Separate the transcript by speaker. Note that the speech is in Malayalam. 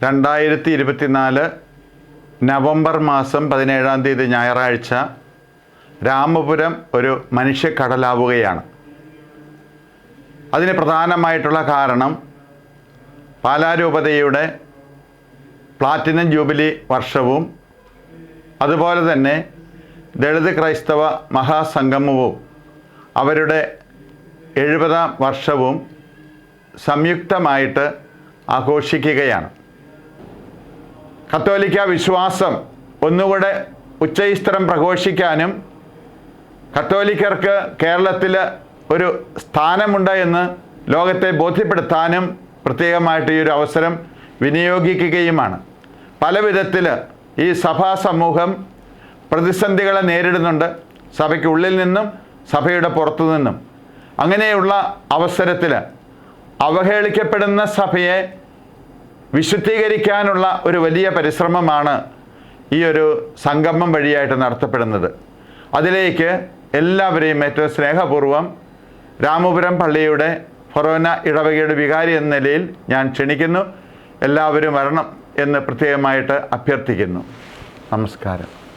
Speaker 1: രണ്ടായിരത്തി ഇരുപത്തിനാല് നവംബർ മാസം പതിനേഴാം തീയതി ഞായറാഴ്ച രാമപുരം ഒരു മനുഷ്യക്കടലാവുകയാണ്. അതിന് പ്രധാനമായിട്ടുള്ള കാരണം പാലാരൂപതയുടെ പ്ലാറ്റിനം ജൂബിലി വർഷവും അതുപോലെ തന്നെ ദളിത് ക്രൈസ്തവ മഹാസംഗമവും അവരുടെ എഴുപതാം വർഷവും സംയുക്തമായിട്ട് ആഘോഷിക്കുകയാണ്. കത്തോലിക്ക വിശ്വാസം ഒന്നുകൂടെ ഉച്ചൈസ്തരം പ്രഘോഷിക്കാനും കത്തോലിക്കർക്ക് കേരളത്തിൽ ഒരു സ്ഥാനമുണ്ട് എന്ന് ലോകത്തെ ബോധ്യപ്പെടുത്താനും പ്രത്യേകമായിട്ട് ഈ ഒരു അവസരം വിനിയോഗിക്കുകയുമാണ്. പല വിധത്തിൽ ഈ സഭാ സമൂഹം പ്രതിസന്ധികളെ നേരിടുന്നുണ്ട്. സഭയ്ക്കുള്ളിൽ നിന്നും സഭയുടെ പുറത്തു നിന്നും. അങ്ങനെയുള്ള അവസരത്തിൽ അവഹേളിക്കപ്പെടുന്ന സഭയെ വിശുദ്ധീകരിക്കാനുള്ള ഒരു വലിയ പരിശ്രമമാണ് ഈ ഒരു സംഗമം വഴിയായിട്ട് നടത്തപ്പെടുന്നത്. അതിലേക്ക് എല്ലാവരെയും ഏറ്റവും സ്നേഹപൂർവം രാമപുരം പള്ളിയുടെ ഫൊറോന ഇടവകയുടെ വികാരി എന്ന നിലയിൽ ഞാൻ ക്ഷണിക്കുന്നു. എല്ലാവരും വരണം എന്ന് പ്രത്യേകമായിട്ട് അഭ്യർത്ഥിക്കുന്നു. നമസ്കാരം.